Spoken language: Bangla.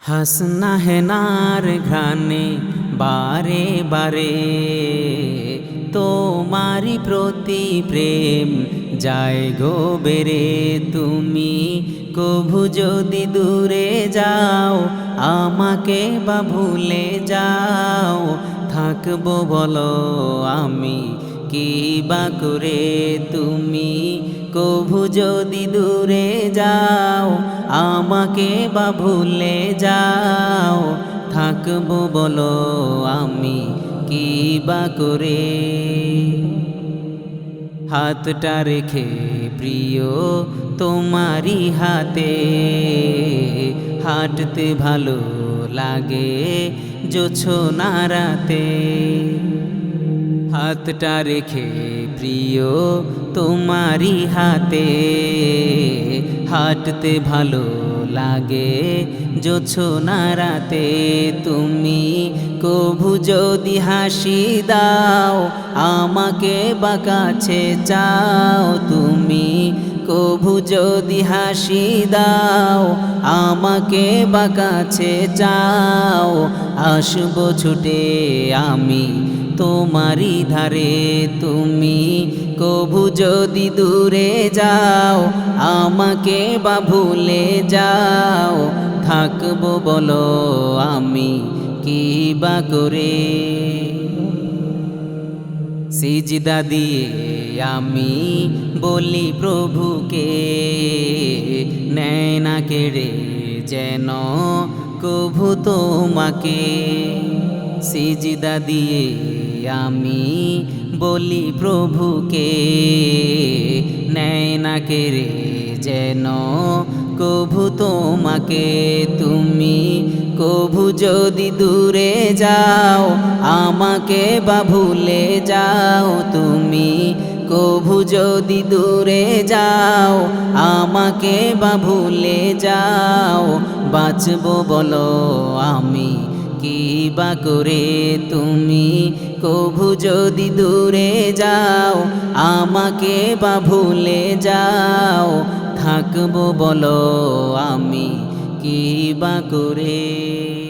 হাসনা হেনার ঘ্রাণে, বারে বারে। তোমারি প্রতি প্রেম যায় গো বেড়ে। তুমি কভু যদি দূরে যাও, আমাকে বা ভুলে যাও। থাকব বলো আমি কি বা করে? তুমি কভু যদি দূরে যাও, আমাকে বা ভুলে যাও। থাকব বলো আমি কি বা করে? হাতটা রেখে প্রিয় তোমারই হাতে, হাঁটতে ভালো লাগে জোছনা রাতে। হাতটা রেখে, প্রিয়, তোমারই হাতে। হাঁটতে ভালো লাগে, জোছনা রাতে। তুমি কভু যদি হাসি দাও, আমাকে বা কাছে চাও। তুমি কভু যদি হাসি দাও, আমাকে বা কাছে চাও। আসব ছুটে আমি তোমারই ধারে, তুমি কভু যদি দূরে যাও, আমাকে বা ভুলে যাও। থাকব বলো আমি কি বা করে? সিজদা দিয়ে আমি বলি প্রভুকে, নেয় না কেড়ে যেন কভু তোমাকে। সিজদা দিয়ে আমি বলি প্রভুকে, নেয় না কেড়ে যেন কভু তোমাকে। তুমি কভু যদি দূরে যাও, আমাকে বা ভুলে যাও, তুমি কভু যদি দূরে যাও, আমাকে বা ভুলে যাও। বাঁচবো বলো আমি, কি বা করে তুমি? কভু যদি দূরে যাও, আমাকে বা ভুলে যাও। থাকব বলো আমি, কি বা করে?